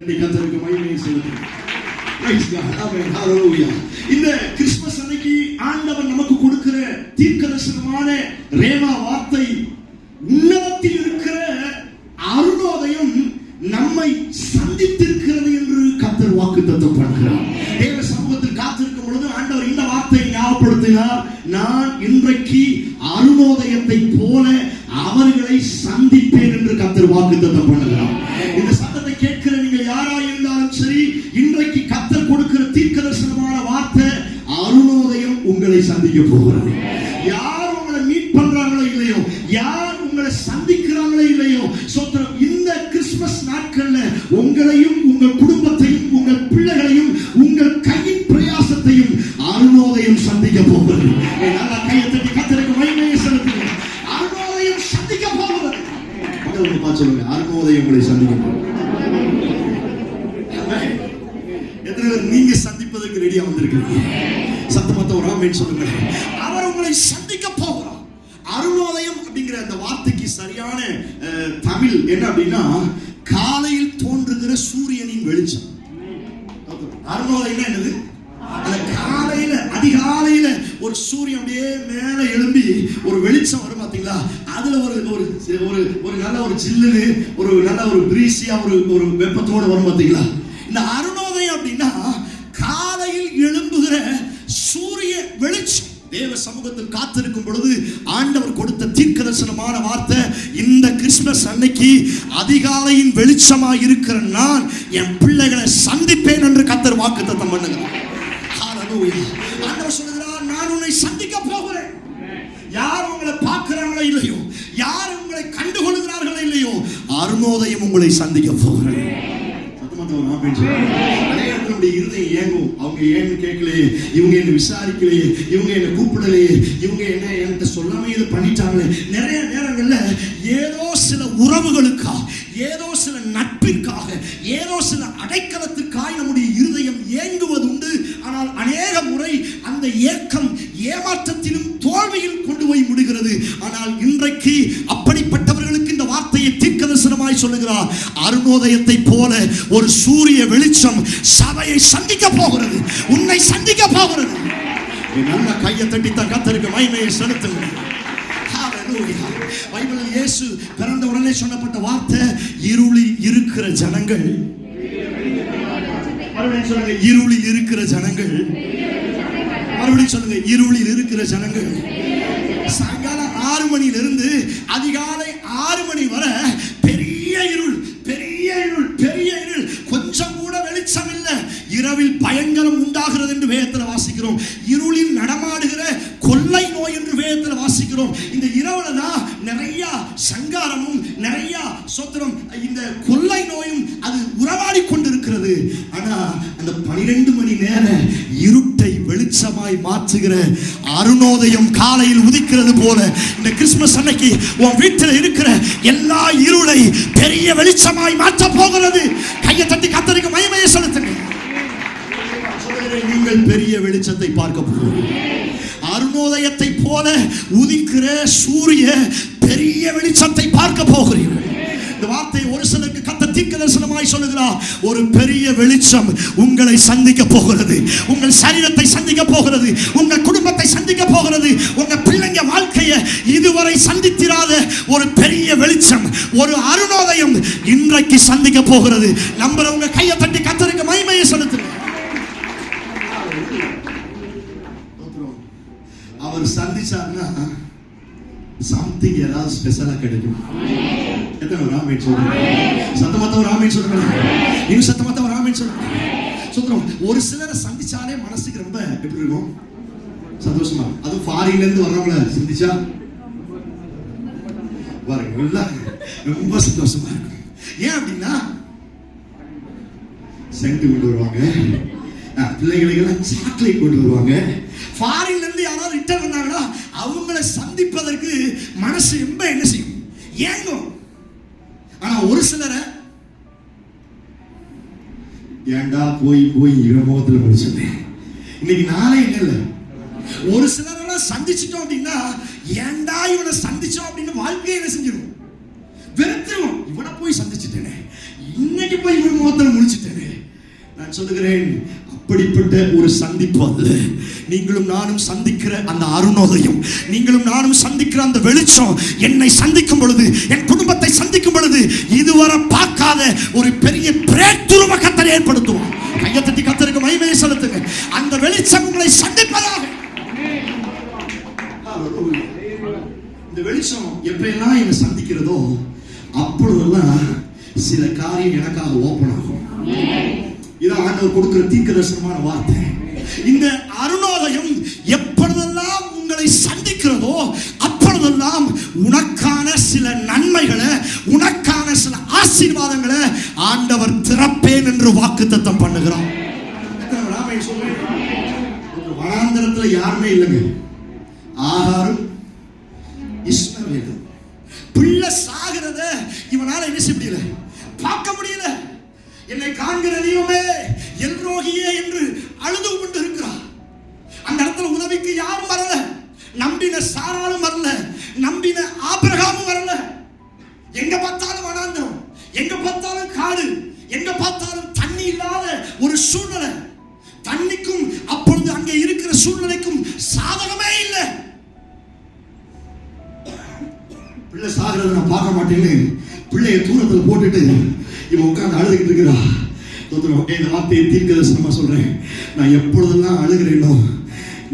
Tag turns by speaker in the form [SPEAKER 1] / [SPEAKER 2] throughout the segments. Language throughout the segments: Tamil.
[SPEAKER 1] கத்தருக்கு மகிமையை செலுத்துகிறேன். இந்த கிறிஸ்துமஸ் அன்னைக்கு ஆண்டவர் நமக்கு கொடுக்கிற தீர்க்கதரிசனமான ரேமா வார்த்தை உன்னதத்தில் இருக்கிற அருணோதயம் நம்மை சந்தித்திருக்கிறது என்று கத்தர் வாக்கு தத்துவம் பார்க்கிறார் தேவ சமூகத்தில் காத்திருக்கும் பொழுது ஆண்டவர் இந்த வார்த்தையை ஞாபகப்படுத்தினார். நான் இன்றைக்கு தமிழ் என்ன அப்படின்னா காலையில் தோன்றுகிற சூரியனின் வெளிச்சம். அருணோதயம் என்னது? அந்த காலையில அதிகாலையில ஒரு சூரியன் அப்படியே மேல எழும்பி ஒரு வெளிச்சம் வரும் பாத்தீங்களா? அதுல ஒரு ஒரு ஒரு ஒரு நல்ல ஒரு ஜில்லுன்னு ஒரு நல்ல ஒரு பிரீசியா ஒரு ஒரு வெப்பத்தோடு வரும் பாத்தீங்களா? இந்த அருணோதயம் அப்படின்னா காலையில் எழும்புகிற சூரிய வெளிச்சம் தேவ சமூகத்தில் காத்திருக்கும் பொழுது ஆண்டவர் கொடுத்த தீர்க்க தரிசனமான வார்த்தை இந்த கிறிஸ்மஸ் அன்னைக்கு அதிகாலையின் வெளிச்சமாக இருக்கிற நான் என் பிள்ளைகளை சந்திப்பேன் என்று கத்தர் வாக்குத்தத்தம் பண்ணுகிறார் Hallelujah. ஆண்டவர் சொல்லுகிறார் நான் உன்னை சந்திக்க போகிறேன். யார் உங்களை பார்க்கிறாங்களோ இல்லையோ யார் உங்களை கண்டுகொள்கிறார்களோ இல்லையோ அருணோதயம் உங்களை சந்திக்க போகிறேன். சத்தமா அப்படின்னு நம்முடைய இருதயம் ஏங்கும். அவங்க ஏன்னு கேட்கலையே. இவங்க என்ன விசாரிக்கலையே. இவங்க என்ன கூப்பிடலையே. இவங்க என்ன என்கிட்ட சொல்லாம இதை பண்ணிட்டாங்களே. நிறைய நேரங்கள்ல ஏதோ சில உறவுகளுக்காக ஏதோ சில நட்பிற்காக ஏதோ சில அடைக்கலத்துக்காய் நம்முடைய இருதயம் ஏங்குவது உண்டு. ஆனால் அநேக முறை அந்த ஏக்கம் ஏமாற்றத்திலும் தோல்வியில் கொண்டு போய் முடிகிறது ஆனால் இன்றைக்கு அப்ப அருணோதயத்தை போல ஒரு சூரிய வெளிச்சம் சபையை சந்திக்க போகிறது. உன்னை சந்திக்க போகிறது. நல்ல கையை தட்டி தான் கத்தருக்கு மகிமையை செலுத்துங்க. பைபிளில் இயேசு பிறந்த உடனே சொல்லப்பட்ட வார்த்தை இருளில் இருக்கிற ஜனங்கள் சொல்லுங்க இருளில் இருக்கிற ஜனங்கள் மறுபடியும் சொல்லுங்க இருளில் இருக்கிற ஜனங்கள் சாயங்காலம் ஆறு மணியிலிருந்து அதிகாலை ஆறு மணி வரை பெரிய இருள் பெரிய இருள் கொஞ்சம் கூட வெளிச்சம் இல்லை. இரவில் பயங்கரம் உண்டாகிறது என்று வேதத்தில் வாசிக்கிறோம். இருளில் நடமாடுகிற கொள்ளை நோய் என்று வேதத்தில் வாசிக்கிறோம். இந்த இரவுல தான் நிறைய சங்காரமும் நிறைய சோத்திரம் இந்த கொள்ளை நோயும் அது உறவாடி கொண்டிருக்கிறது. ஆனா அந்த பனிரெண்டு மணி நேர இருட்டை வெளிச்சமாய் மாற்றுகிற அருணோதயம் காலையில் உதிக்கிறது போல இந்த கிறிஸ்மஸ் அன்னைக்கு உன் வீட்டில் இருக்கிற எல்லா இருளை பெரிய வெளிச்சமாய் மாற்ற போகிறது. கையை தட்டி கத்தருக்கு மயமையை செலுத்துங்க. நீங்கள் பெரிய வெளிச்சத்தை பார்க்க போகிறோம் அருணோதயத்தை போல உதிக்கிற சூரிய பெரிய வெளிச்சத்தை பார்க்க போகிறீர்கள். இந்த வார்த்தை ஒரு சிலருக்கு கத்த தீர்க்க தரிசனமாய் சொல்லுகிறார் ஒரு பெரிய வெளிச்சம் உங்களை சந்திக்க போகிறது. உங்கள் சரீரத்தை சந்திக்க போகிறது. உங்கள் குடும்பத்தை சந்திக்க போகிறது. உங்க பிள்ளைங்க வாழ்க்கையை இதுவரை சந்தித்திராத ஒரு பெரிய வெளிச்சம் ஒரு அருணோதயம் இன்றைக்கு சந்திக்க போகிறது. நம்புறவங்க கையை தட்டி கத்தருக்கு மகிமையை செலுத்துங்க. அவர் சந்திச்சார்னா சம்திங் ஏதாவது ஸ்பெஷலா கிடைக்கும் எத்தனை ஒரு சொல்றாங்க சொல்றேன் சத்தமத்த ஒரு ஆமேன் இன்னும் சத்தமத்த ஒரு ஆமேன் சொல்றேன் சுத்தம் ஒரு சிலரை சந்திச்சாலே மனசுக்கு ரொம்ப எப்படி இருக்கும்? சந்தோஷமா அதுவும் ஃபாரின்ல இருந்து வர்றவங்கள சந்திச்சா? பாருங்க ரொம்ப சந்தோஷமா இருக்கும். ஏன் அப்படின்னா சென்ட் கொண்டு வருவாங்க. பிள்ளைகளுக்கு எல்லாம் சாக்லேட் கொண்டு வருவாங்க. ஃபாரின்ல இருந்து யாராவது ரிட்டர்ன் அவங்கள சந்திப்பதற்கு மனசு ரொம்ப என்ன செய்யும்? ஏங்கும். ஆனா ஒரு சிலரை ஏன்டா போய் போய் இவன் முகத்துல முடிச்சது இன்னைக்கு நாளே இல்ல. ஒரு சிலரெல்லாம் சந்திச்சிட்டோம் அப்படின்னா ஏன்டா இவனை சந்திச்சோம் அப்படின்னு வாழ்க்கையை என்ன செஞ்சிடும் வெறுத்துருவோம். இவனை போய் சந்திச்சிட்டேனே. இன்னைக்கு போய் இவன் முகத்தில் முடிச்சிட்டேனே. நான் சொல்லுகிறேன் அப்படிப்பட்ட ஒரு சந்திப்பு அல்ல. நீங்களும் நானும் சந்திக்கிற அந்த அருணோதயம் நீங்களும் நானும் சந்திக்கிற அந்த வெளிச்சம் என்னை சந்திக்கும் பொழுது என் குடும்பத்தை சந்திக்கும் பொழுது இதுவரை பார்க்காத ஒரு பெரிய பிரேக் துருவ கத்தரை ஏற்படுத்துவோம் கையை தட்டி கத்தருக்கு மகிமையை செலுத்துங்க. அந்த வெளிச்சம் உங்களை சந்திப்பதாக. இந்த வெளிச்சம் எப்பெல்லாம் என்னை சந்திக்கிறதோ அப்பொழுதெல்லாம் சில காரியம் எனக்காக ஓப்பன் ஆகும். இதான் ஆண்டவர் கொடுக்கிற தீர்க்க தரிசனமான வார்த்தை. இந்த அருணோதயம் எப்பொழுதெல்லாம் உங்களை சந்திக்கிறதோ அப்பொழுதெல்லாம் உனக்கான சில நன்மைகளை உனக்கான சில ஆசீர்வாதங்களை ஆண்டவர் திறப்பேன் என்று வாக்குத்தத்தம் பண்ணுகிறான் எத்தனை யாருமே இல்லைங்க. ஆகாரம் இஸ்மவேலும் பிள்ளை சாகிறத இவனால என்ன செய்ய முடியல? என்னை காண்கிற தெய்வமே எல்ரோகியே என்று அழுது கொண்டு இருக்கிறார் அந்த இடத்துல உதவிக்கு யாரும் வரல. நம்பின சாராலும் வரல. நம்பின ஆபிரகாமும் வரல. எங்க பார்த்தாலும் வனாந்தரம் எங்க பார்த்தாலும் காடு எங்க பார்த்தாலும் தண்ணி இல்லாத ஒரு சூழ்நிலை. தண்ணிக்கும் அப்பொழுது அங்கே இருக்கிற சூழ்நிலைக்கும் சாதகமே இல்லை. பிள்ளை சாகிறது நான் பார்க்க மாட்டேன்னு பிள்ளைய தூரத்தில் போட்டுட்டு இவன் உட்கார்ந்து அழுதுகிட்டு இருக்கிறா. இந்த வார்த்தையை தீர்க்க தரிசனமா சொல்றேன். நான் எப்பொழுதெல்லாம் அழுகிறேனோ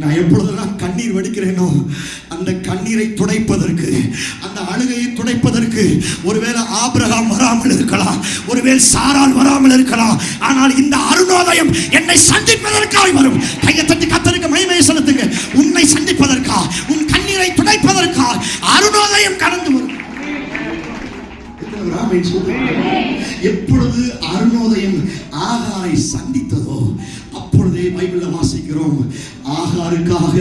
[SPEAKER 1] நான் எப்பொழுதெல்லாம் கண்ணீர் வடிக்கிறேனோ அந்த கண்ணீரை துடைப்பதற்கு அந்த அழுகையை துடைப்பதற்கு ஒருவேளை ஆபிரகாம் வராமல் இருக்கலாம் ஒருவேளை சாரால் வராமல் இருக்கலாம். ஆனால் இந்த அருணோதயம் என்னை சந்திப்பதற்காக வரும். கையை தட்டி கத்தருக்கு மகிமையை செலுத்துங்க. உன்னை சந்திப்பதற்கா? உன் கண்ணீரை துடைப்பதற்கா? அருணோதயம் கடந்து வரும் எப்பொழுது அருணோதயம் ஆகாரை சந்தித்ததோ அப்பொழுதே பைபிள்ல வாசிக்கிறோம். ஆகாருக்காக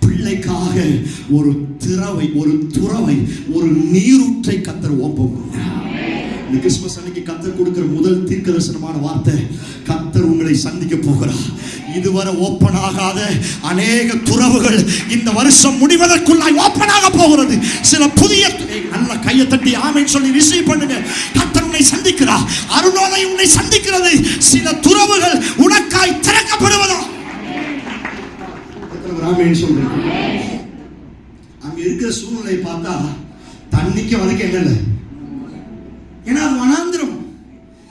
[SPEAKER 1] பிள்ளைக்காக ஒரு திறவை ஒரு துறவை ஒரு நீரூற்றை கத்தர் ஓப்பம் இந்த கிறிஸ்துமஸ் அன்னைக்கு கத்தர் கொடுக்கிற முதல் தீர்க்க தரிசனமான வார்த்தை கத்தர் உங்களை சந்திக்க போகிறார். இதுவரை ஓப்பன் ஆகாத அநேக துறவுகள் இந்த வருஷம் முடிவதற்குள்ளாய் ஓப்பன் ஆக போகிறது. சில புதிய நல்ல கையை தட்டி ஆமைன்னு சொல்லி ரிசீவ் பண்ணுங்க. கத்தர் உன்னை சந்திக்கிறார். அருணோதை உன்னை சந்திக்கிறது. சில துறவுகள் உனக்காய் திறக்கப்படுவதா? எத்தனை சொல்றேன் அங்க இருக்கிற சூழ்நிலையை பார்த்தா தண்ணிக்கு வரைக்கும் என்ன இல்லை. ஏன்னா அது வனாந்திரம்.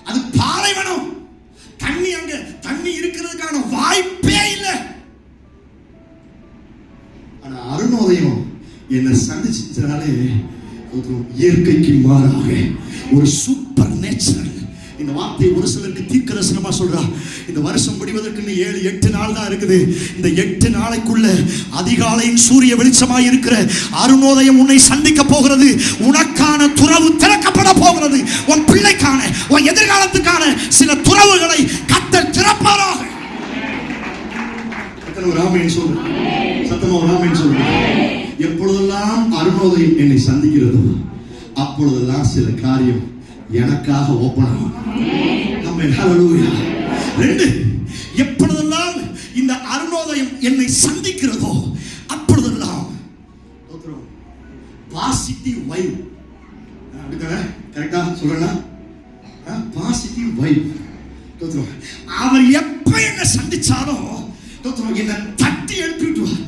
[SPEAKER 1] அது பாலைவனம். தண்ணி அங்க தண்ணி இருக்கிறதுக்கான வாய்ப்பே இல்லை. ஆனா அருணோதயம் என்னை சந்திச்சாலே ஒரு இயற்கைக்கு மாறாக ஒரு சூப்பர் நேச்சர் இந்த வார்த்தை ஒரு சிலருக்கு தீர்க்கதரிசனமா சொல்றா? இந்த வருஷம் முடிவதற்குன்னு ஏழு எட்டு நாள் தான் இருக்குது. இந்த எட்டு நாளைக்குள்ள அதிகாலையின் சூரிய வெளிச்சமாய் இருக்கிற அருணோதயம் உன்னை சந்திக்க போகிறது. உனக்கான துறவு திறக்கப்பட போகிறது. உன் பிள்ளைக்கான உன் எதிர்காலத்துக்கான சில துறவுகளை கத்த திறப்பாராக. ஒரு ஆமைன்னு சொல்லு சத்தமா ஒரு சொல்லு எப்பொழுதெல்லாம் அருணோதயம் என்னை சந்திக்கிறதோ அப்பொழுதெல்லாம் சில காரியம் எனக்காக ஓப்பன் ஆகும். ஆமென். ரெண்டு எப்பொழுதெல்லாம் இந்த அருணோதயம் என்னை சந்திக்கிறதோ அப்பொழுதெல்லாம் பாசிட்டிவ் வைப் அப்படித்தானே? கரெக்டா சொல்றேன்னா? பாசிட்டிவ் வைப் அவர் எப்ப என்ன சந்திச்சாலும் என்ன என்னை தட்டி எழுப்பி விட்டுருவார்.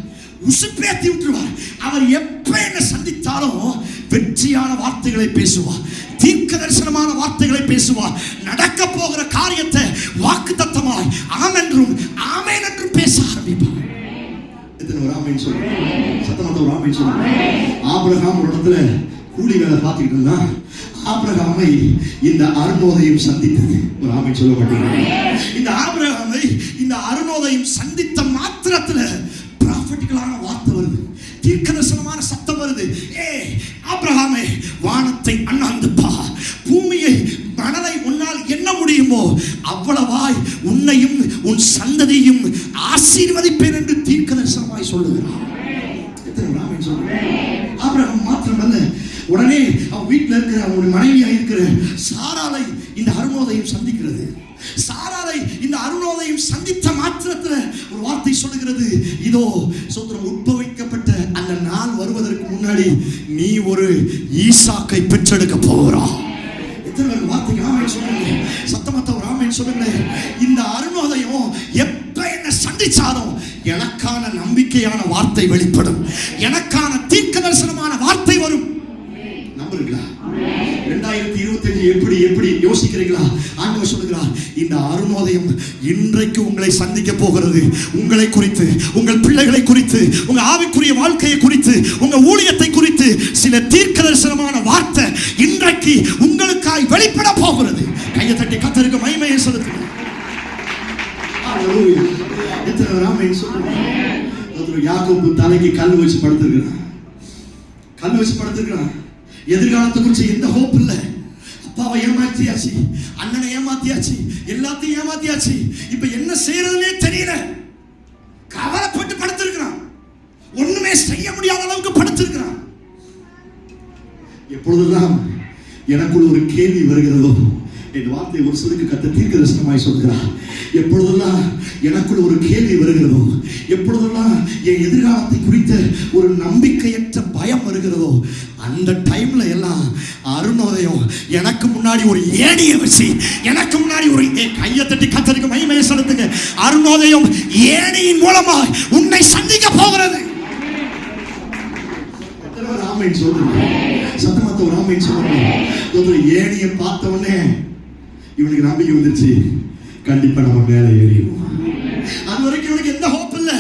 [SPEAKER 1] உசுப்பேத்தி விட்டுருவார். அவர் எப்ப என்ன சந்தித்தாலும் வெற்றியான வார்த்தைகளை பேசுவார். தீர்க்க தரிசனமான வார்த்தைகளை பேசுவார். நடக்க போகிற காரியத்தை வாக்கு தத்தமாய் ஆமென்றும் ஆமேன் என்றும் பேச ஆரம்பிப்பார். எத்தனை ஒரு ஆமைன்னு சொல்லுங்க சத்தமத்த ஒரு ஆமைன்னு சொல்லுங்க ஆபிரகாம் ஒரு இடத்துல கூலி வேலை பார்த்துக்கிட்டு இருந்தான். ஆபிரகாமை இந்த அருணோதையும் சந்தித்தது. ஒரு ஆமை சொல்ல மாட்டேங்க இந்த ஆபிரகாமை இந்த அருணோதையும் சந்தித்த மாத்திரத்துல ப்ராஃபட்டிக்கலான வார்த்தை வருது. தீர்க்கதர்சனமான சத்தம் வருது. ஏ ஆபிரகாமே வானத்தை அண்ணாந்து எனக்கான நம்பிக்கையான வார்த்தை வெளிப்படும். எனக்கான தீர்க்க தரிசனமான வார்த்தை வரும். நம்புறீங்களா ரெண்டாயிரத்தி இருபத்தஞ்சு எப்படி எப்படி யோசிக்கிறீங்களா ஆண்டவர் சொல்லுகிறார் இந்த அருணோதயம் இன்றைக்கு உங்களை சந்திக்க போகிறது. உங்களை குறித்து உங்கள் பிள்ளைகளை குறித்து உங்க ஆவிக்குரிய வாழ்க்கையை குறித்து உங்க ஊழியத்தை குறித்து சில தீர்க்க தரிசனமான வார்த்தை இன்றைக்கு உங்களுக்காய் வெளிப்பட போகிறது. கையை தட்டி கத்தருக்கு மகிமையை செலுத்துங்க எத்தனை பேர் சொல்லுங்க ஒருத்தர் தலைக்கு கல் வச்சு படுத்திருக்கிறான். கல் வச்சு படுத்திருக்கிறான். எதிர்காலத்தை குறிச்சு எந்த ஹோப் இல்ல. அப்பாவை ஏமாத்தியாச்சு அண்ணனை ஏமாத்தியாச்சு எல்லாத்தையும் ஏமாத்தியாச்சு. இப்ப என்ன செய்யறதுனே தெரியல. கவலைப்பட்டு படுத்திருக்கிறான். ஒண்ணுமே செய்ய முடியாத அளவுக்கு படுத்திருக்கிறான். எப்பொழுதெல்லாம் எனக்குள் ஒரு கேள்வி வருகிறதோ என் வார்த்தை ஒரு சிலருக்கு கத்த தீர்க்க தரிசனமாய் சொல்கிறார் எப்பொழுதெல்லாம் எனக்குள் ஒரு கேள்வி வருகிறதோ எப்பொழுதெல்லாம் என் எதிர்காலத்தை குறித்த ஒரு நம்பிக்கையற்ற பயம் வருகிறதோ அந்த டைம்ல எல்லாம் அருணோதயம் எனக்கு முன்னாடி ஒரு ஏணியை வச்சு எனக்கு முன்னாடி ஒரு கையை தட்டி கத்தருக்கு மகிமையை செலுத்துங்க. அருணோதயம் ஏணியின் மூலமா உன்னை சந்திக்க போகிறது. எத்தனை சொல்லுங்க. சத்தமத்த ஒரு சொல்லுங்க. ஏணியை பார்த்த உடனே இவனுக்கு நம்பிக்கை வந்துருச்சு. கண்டிப்பா நம்ம மேல ஏறிடுவோம். அது வரைக்கும் இவனுக்கு எந்த ஹோப் இல்ல.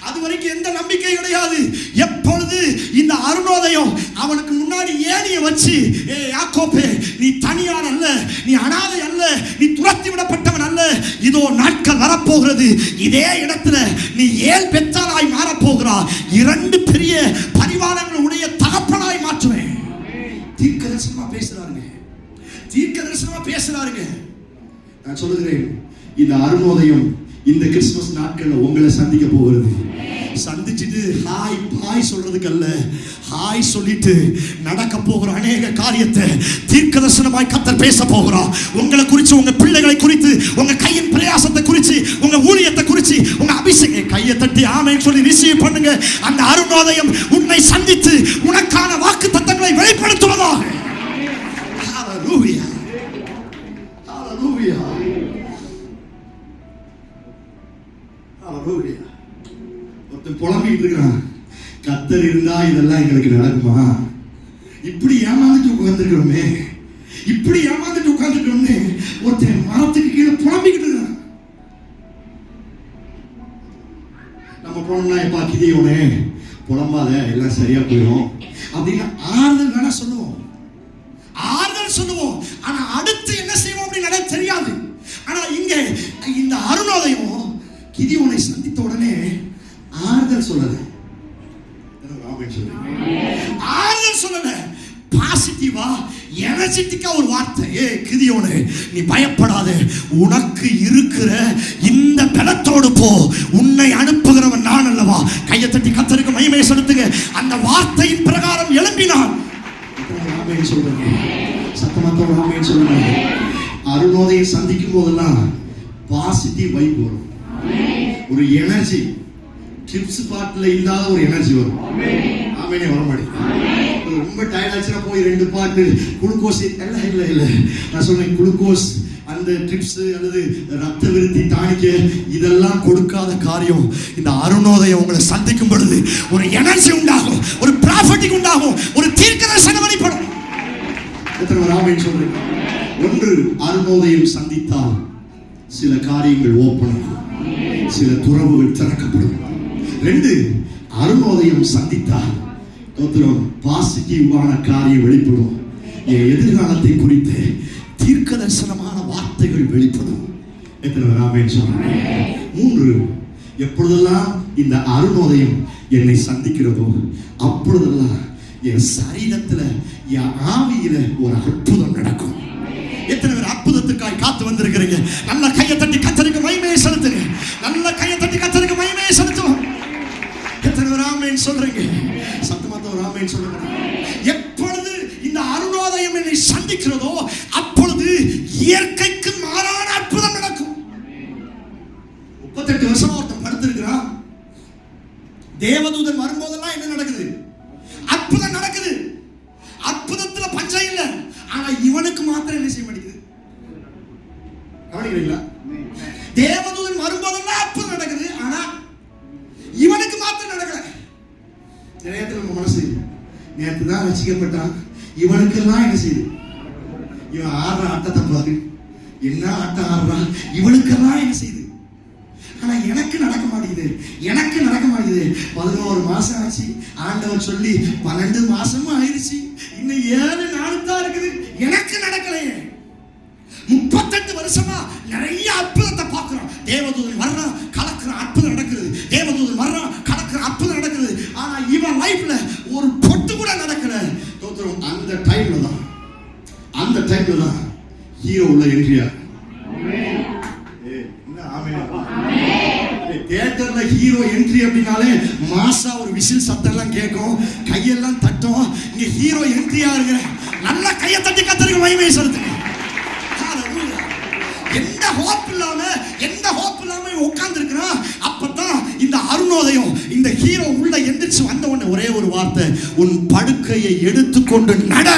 [SPEAKER 1] அது வரைக்கும் எந்த நம்பிக்கை கிடையாது. எப்பொழுது இந்த அருணோதயம் அவனுக்கு முன்னாடி ஏணியை வச்சு ஏ யாக்கோப்பே நீ தனியார் அல்ல நீ அனாதை அல்ல நீ துரத்தி விடப்பட்டவன் அல்ல. இதோ நாட்கள் வரப்போகிறது. இதே இடத்துல நீ ஏல் பெத்தாராய் மாறப்போகிறாய். இரண்டு பெரிய பரிவாரங்கள் உடைய தகப்பனாய் மாற்றுவேன். தீர்க்க தரிசனமா பேசுறாருங்க. தீர்க்க தரிசனமா பேசுறாருங்க. நான் சொல்லுகிறேன் இந்த அருணோதயம் இந்த கிறிஸ்துமஸ் நாட்களில் உங்களை சந்திக்க போகிறது. சந்திச்சுட்டு ஹாய் பாய் சொல்றதுக்கு அல்ல ஹாய் சொல்லிட்டு நடக்க போகிற அநேக காரியத்தை தீர்க்க தரிசனமாய் கத்தர் பேச போகிறோம் உங்களை குறித்து உங்க பிள்ளைகளை குறித்து உங்க கையின் பிரயாசத்தை குறித்து உங்க ஊழியத்தை குறித்து உங்க அபிஷேக கையை தட்டி ஆமைன்னு சொல்லி ரிசீவ் பண்ணுங்க. அந்த அருணோதயம் உன்னை சந்தித்து உனக்கான வாக்கு தத்தங்களை வெளிப்படுத்துவதாக ஒருத்தன் புலம்பிட்டு இருக்கிறான் கத்தர் இருந்தா இதெல்லாம் எங்களுக்கு நடக்குமா? இப்படி ஏமாந்துட்டு உட்கார்ந்துருக்கிறோமே. இப்படி ஏமாந்துட்டு உட்கார்ந்துருக்கிறோமே. ஒருத்தன் மரத்துக்கு கீழே புலம்பிக்கிட்டு இருக்கிறான் நம்ம போனோம்னா எப்பா கிதியோனே புலம்பாத எல்லாம் சரியா போயிடும் அப்படின்னு ஆறுதல் வேணா சொல்லுவோம். ஆறுதல் சொல்லுவோம். ஆனா அடுத்து என்ன செய்வோம் அப்படின்னு தெரியாது. ஆனா இங்க இந்த அருணோதயம் கிதியோனை பாசிட்டிவா எனர்ஜெட்டிக்கா ஒரு வார்த்தை. ஏ கிதியோனே நீ பயப்படாத. உனக்கு இருக்கிற இந்த பலத்தோடு போ. உன்னை அனுப்புகிறவன் நான் அல்லவா? கையை தட்டி கத்தருக்கு மகிமை செலுத்துங்க. அந்த வார்த்தையின் பிரகாரம் எழும்பினான். ஆமென் சொல்லுங்க. சத்தமத்தோட ஆமென் சொல்லுங்க. அருணோதையை சந்திக்கும் போதெல்லாம் பாசிட்டிவ் வைப் வரும். ஒரு எனர்ஜி. டிப்ஸ் பாட்டுல இல்லாத ஒரு எனர்ஜி வரும். ஆமேனே. வர மாட்டேங்குது ரொம்ப டயர்ட் ஆச்சுன்னா போய் ரெண்டு பாட்டு குளுக்கோஸ் இல்ல இல்ல இல்ல. நான் சொன்னேன் குளுக்கோஸ் அந்த ட்ரிப்ஸ் அல்லது ரத்த விருத்தி தாணிக்க இதெல்லாம் கொடுக்காத காரியம். இந்த அருணோதயம் உங்களை சந்திக்கும் பொழுது ஒரு எனர்ஜி உண்டாகும் ஒரு ப்ராஃபிட்டிக் உண்டாகும் ஒரு தீர்க்கதரிசனம் வெளிப்படும். எத்தனை பேர் ஆமென் ஒன்று அருணோதயம் சந்தித்தால் சில காரியங்கள் ஓப்பன் சில துறவுகள் திறக்கப்படும். ரெண்டு அருணோதயம் சந்தித்தால் தோத்திரம் பாசிட்டிவான காரியம் வெளிப்படும். என் எதிர்காலத்தை குறித்து தீர்க்க தரிசனமான வார்த்தைகள் வெளிப்படும். எத்தனை பேர் ஆமென் மூன்று. எப்பொழுதெல்லாம் இந்த அருணோதயம் என்னை சந்திக்கிறதோ அப்பொழுதெல்லாம் என் சரீரத்தில் என் ஆவியில ஒரு அற்புதம் நடக்கும். எத்தனை பேர் அற்புதத்துக்காய் காத்து வந்திருக்கிறீங்க? நல்ல கையை தட்டி கத்தருக்கு மகிமையை செலுத்துங்க. நல்ல கையை தட்டி கத்தருக்கு மகிமையை செலுத்துவோம். எத்தனை பேர் ஆமென் சொல்றீங்க? ஆமேன் சொல்லுங்க எப்பொழுது இந்த அருணோதயம் என்னை சந்திக்கிறதோ அப்பொழுது இயற்கைக்கு மாறான அற்புதம் நடக்கும். முப்பத்தெட்டு வருஷமா ஒருத்தன் படுத்திருக்கிறான். தேவதூதன் வரும்போதெல்லாம் என்ன நடக்குது? நேற்று இவனுக்கெல்லாம் என்ன செய்யுது இவன் ஆடுற ஆட்டத்தை பாரு என்ன ஆட்டம் ஆடுறான் இவனுக்கெல்லாம் என்ன செய்யுது ஆனா எனக்கு நடக்க மாட்டேங்குது. எனக்கு நடக்க மாட்டேங்குது. பதினோரு மாசம் ஆச்சு. ஆண்டவர் சொல்லி பன்னெண்டு மாசமும் ஆயிடுச்சு இன்னும் ஏழு நாள் தான் இருக்குது. எனக்கு நடக்கலையே. முப்பத்தெட்டு வருஷமா நிறைய அற்புதத்தை பார்க்கிறோம். தேவதூதன் வர்றான் கலக்குற அற்புதம் நடக்குது டைம்ல தான் ஹீரோ உள்ள என்ட்ரியா தியேட்டர்ல ஹீரோ என்ட்ரி அப்படின்னாலே மாசா ஒரு விசில் சத்தம் எல்லாம் கேட்கும் கையெல்லாம் தட்டும். இங்க ஹீரோ என்ட்ரியா இருக்கிற நல்லா கையை தட்டி கத்தருக்கு மகிமை Hallelujah. எந்த ஹோப் இல்லாம எந்த ஹோப் இல்லாம உட்கார்ந்து இருக்கிறான் அப்பதான் இந்த அருணோதயம் இந்த ஹீரோ உள்ள எந்திரிச்சு வந்த உடனே ஒரே ஒரு வார்த்தை உன் படுக்கையை எடுத்துக்கொண்டு நட.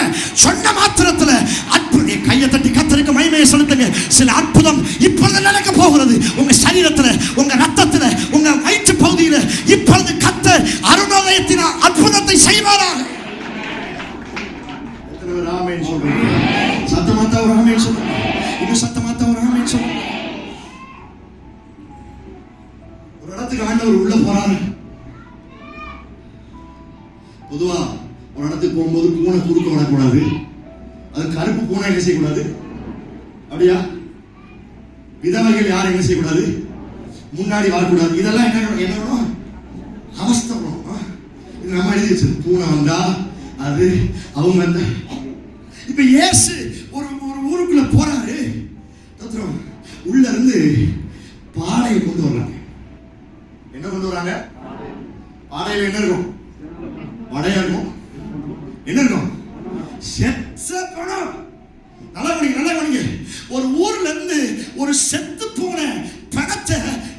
[SPEAKER 1] சொன்ன மாத்திரத்துல சில அற்புதம் இப்பொழுது நடக்க போகிறது. உங்க சரீரத்துல உங்க உங்க விதவைகள் யாரும் என்ன செய்யக்கூடாது? முன்னாடி வரக்கூடாது இதெல்லாம் என்ன என்ன வேணும்? அவஸ்தை ஆ? இது நம்ம எழுதி வச்சு பூனை வந்தா அது அவங்க வந்த. இப்ப ஏசு ஒரு ஒரு ஊருக்குள்ள போறாரு. தத்துவம் உள்ள இருந்து பாடையை கொண்டு வர்றாங்க என்ன கொண்டு வராங்க பாடையில என்ன இருக்கும் வடையா இருக்கும் என்ன இருக்கும் செத்த பணம் நல்லா கவனிங்க நல்லா கவனிங்க ஒரு ஊர்ல இருந்து ஒரு செத்து போன பணத்தை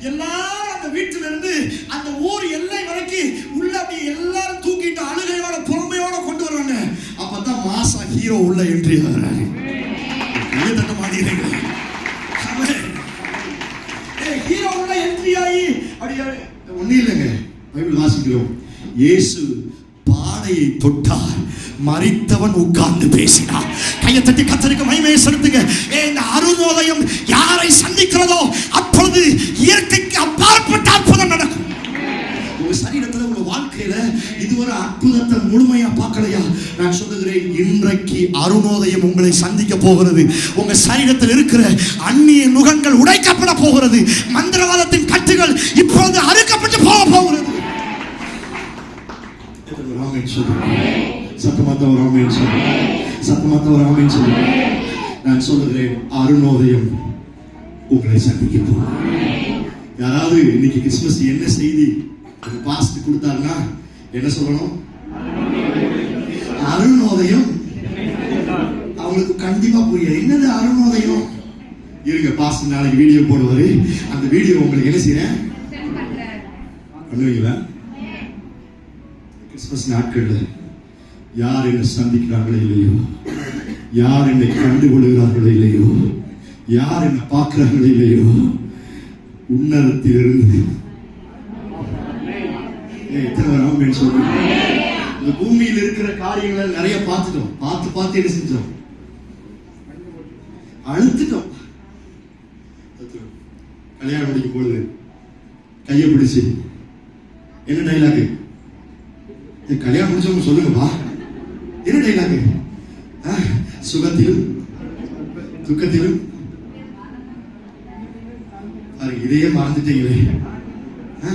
[SPEAKER 1] எல்லாரும் அந்த வீட்டுல இருந்து அந்த ஊர் எல்லை வரைக்கும் உள்ள அப்படி எல்லாரும் தூக்கிட்டு அழுகையோட புறமையோட கொண்டு வர்றாங்க அப்பதான் மாசா ஹீரோ உள்ள என்ட்ரி ஆகுறாரு கையை தட்ட மாட்டேங்கிறீங்க ஹீரோ உள்ள என்ட்ரி ஆகி அப்படியே ஒன்றும் இல்லைங்க. பைபிள் வாசிக்கிறோம். இயேசு பாடையை தொட்டார். மறித்தவன் உட்கார்ந்து பேசினார். கையை தட்டி கத்தருக்கு மகிமையை செலுத்துங்க. ஏ, இந்த அருணோதயம் யாரை சந்திக்கிறதோ அப்பொழுது இயற்கைக்கு அப்பாற்பட்ட அற்புதம் நடக்கும். உங்க சரீரத்தில் உங்க வாழ்க்கையில இதுவரை அற்புதத்தை முழுமையா பார்க்கலையா? நான் சொல்லுகிறேன் இன்றைக்கு அருணோதயம் உங்களை சந்திக்க போகிறது. உங்க சரீரத்தில் இருக்கிற அந்நிய நுகங்கள் உடைக்கப்பட போகிறது. மந்திரவாதத்தின் கட்டுகள் இப்போது அறுக்கப்பட்டு போக போகிறது. ராமேன் ஒரு ராமேன் சொல்லுங்க ஒரு நான் சொல்லுகிறேன் அருணோதயம் உங்களை சந்திக்க போகிறேன் யாராவது இன்னைக்கு கிறிஸ்மஸ் என்ன செய்தி? ஒரு பாஸ்ட் கொடுத்தாருன்னா என்ன சொல்லணும்? அருணோதயம். அவங்களுக்கு கண்டிப்பா புரியல என்னது அருணோதயம்? இருங்க பாஸ்ட் நாளைக்கு வீடியோ போடுவாரு. அந்த வீடியோ உங்களுக்கு என்ன செய்யறேன் பண்ணுவீங்களா? கிறிஸ்மஸ் நாட்கள்ல யார் என்னை சந்திக்கிறார்களோ இல்லையோ? யார் என்னை கண்டுகொள்கிறார்களோ இல்லையோ? யார் என்னை பார்க்கிறார்களோ இல்லையோ? உன்னதத்திலிருந்து எத்தனை தடவை ஆமென் இந்த பூமியில் இருக்கிற காரியங்களை நிறைய பார்த்துட்டோம். பார்த்து பார்த்து என்ன செஞ்சோம்? அழுத்துட்டோம். கல்யாணம் முடிக்கும் பொழுது கையை பிடிச்சு என்ன டைலாக்கு கல்யாணம் முடிச்சவங்க சொல்லுங்கப்பா. என்ன டைலாக்கு சுகத்திலும் துக்கத்திலும். இதையே மறந்துட்டீங்களே. ஆ,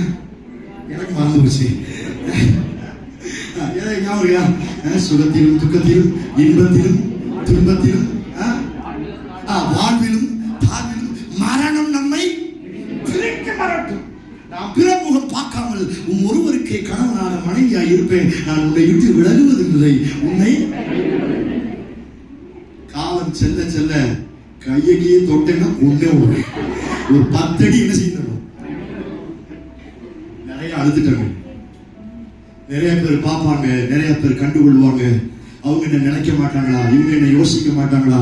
[SPEAKER 1] எனக்கு மறந்து போச்சு. ஏதாவது ஞாபகம் சுகத்திலும் துக்கத்திலும் இன்பத்திலும் துன்பத்திலும் வாழ்விலும் தாழ்விலும் மரணம் நம்மை பிரிக்க மறட்டும் நான் பிறமுகம் பார்க்காமல் உன் ஒருவருக்கே கணவனான மனைவியாய் இருப்பேன். நான் உன்னை விட்டு விலகுவதில்லை. உன்னை காலம் செல்ல செல்ல கையகையே தொட்டேன்னா ஒண்ணே ஒரு பத்தடி என்ன செய்ய அழுதுட்டாங்க. நிறைய பேர் பார்ப்பாங்க நிறைய பேர் கண்டுகொள்வாங்க. அவங்க என்ன நினைக்க மாட்டாங்களா? இவங்க என்ன யோசிக்க மாட்டாங்களா?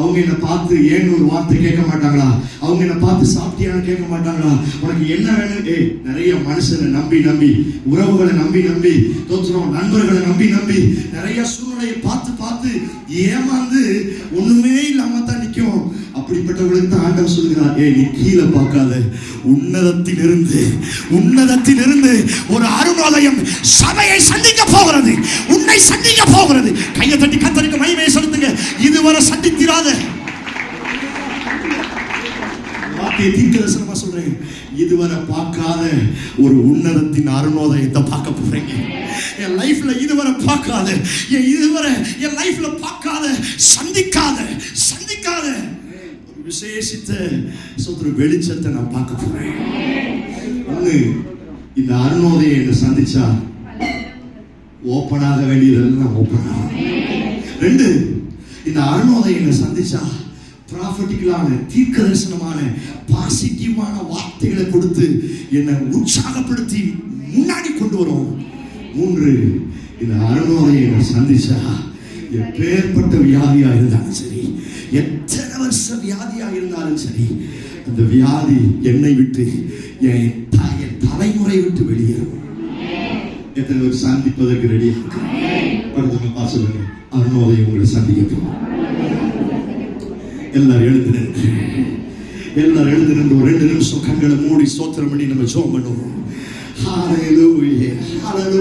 [SPEAKER 1] அவங்க என்ன பார்த்து ஏன்னு ஒரு வார்த்தை கேட்க மாட்டாங்களா? அவங்க என்ன பார்த்து சாப்பிட்டியான்னு கேட்க மாட்டாங்களா? உனக்கு என்ன வேணும்? ஏய் நிறைய மனுஷனை நம்பி நம்பி உறவுகளை நம்பி நம்பி தோற்றுறோம் நண்பர்களை நம்பி நம்பி நிறைய சூழ்நிலையை பார்த்து பார்த்து ஏமாந்து ஒண்ணுமே இல்லாம தான் நிற்கும் அப்படிப்பட்டவர்களுக்கு தான் ஆண்டவர் சொல்கிறார் ஏ நீ கீழே பார்க்காத. உன்னதத்திலிருந்து உன்னதத்திலிருந்து ஒரு அருணோதயம் சபையை சந்திக்க போகிறது. உன்னை சந்திக்க போகிறது. கையை தட்டி கத்தருக்கு மகிமையை செலுத்துங்க. இதுவரை சந்தித்திராத. வார்த்தையை தீர்க்கதரிசனமா சொல்றேன். இதுவரை பார்க்காத ஒரு உன்னதத்தின் அருணோதயத்தை பார்க்க போறீங்க. என் லைஃப்ல இதுவரை பார்க்காத என் இதுவரை என் லைஃப்ல பார்க்காத சந்திக்காத சந்திக்காத. விசேஷித்த சொல்ற வெளிச்சத்தை நான் பார்க்க போறேன். ஒண்ணு இந்த அருணோதயம் என்ன சந்திச்சா ஓப்பன் ஆக வேண்டியதெல்லாம் ஓப்பன் ஆகும் ரெண்டு இந்த அருணோதயம் என்ன சந்திச்சா ப்ராஃபிட்டிக்கலான தீர்க்க தரிசனமான பாசிட்டிவான வார்த்தைகளை கொடுத்து என்னை உற்சாகப்படுத்தி முன்னாடி கொண்டு வரும். மூன்று இந்த அருணோதயம் என்னை சந்திச்சா எப்பேற்பட்ட வியாதியாக இருந்தாலும் சரி எத் வருஷ வியாதியாக இருந்தாலும் சரி அந்த வியாதி என்னை விட்டு என் என் தலைமுறை விட்டு வெளியேறும். எத்தனை பேர் சந்திப்பதற்கு ரெடி படுத்துங்க சொல்லுங்க அருணோதை உங்களை சந்திக்க போகும் எல்லாரும் எழுந்து நின்று எல்லாரும் எழுந்து நின்று ஒரு ரெண்டு நிமிஷம் கண்களை மூடி சோத்திரம் பண்ணி நம்ம ஜோம் பண்ணுவோம். ஹalleluya ஹாலலூ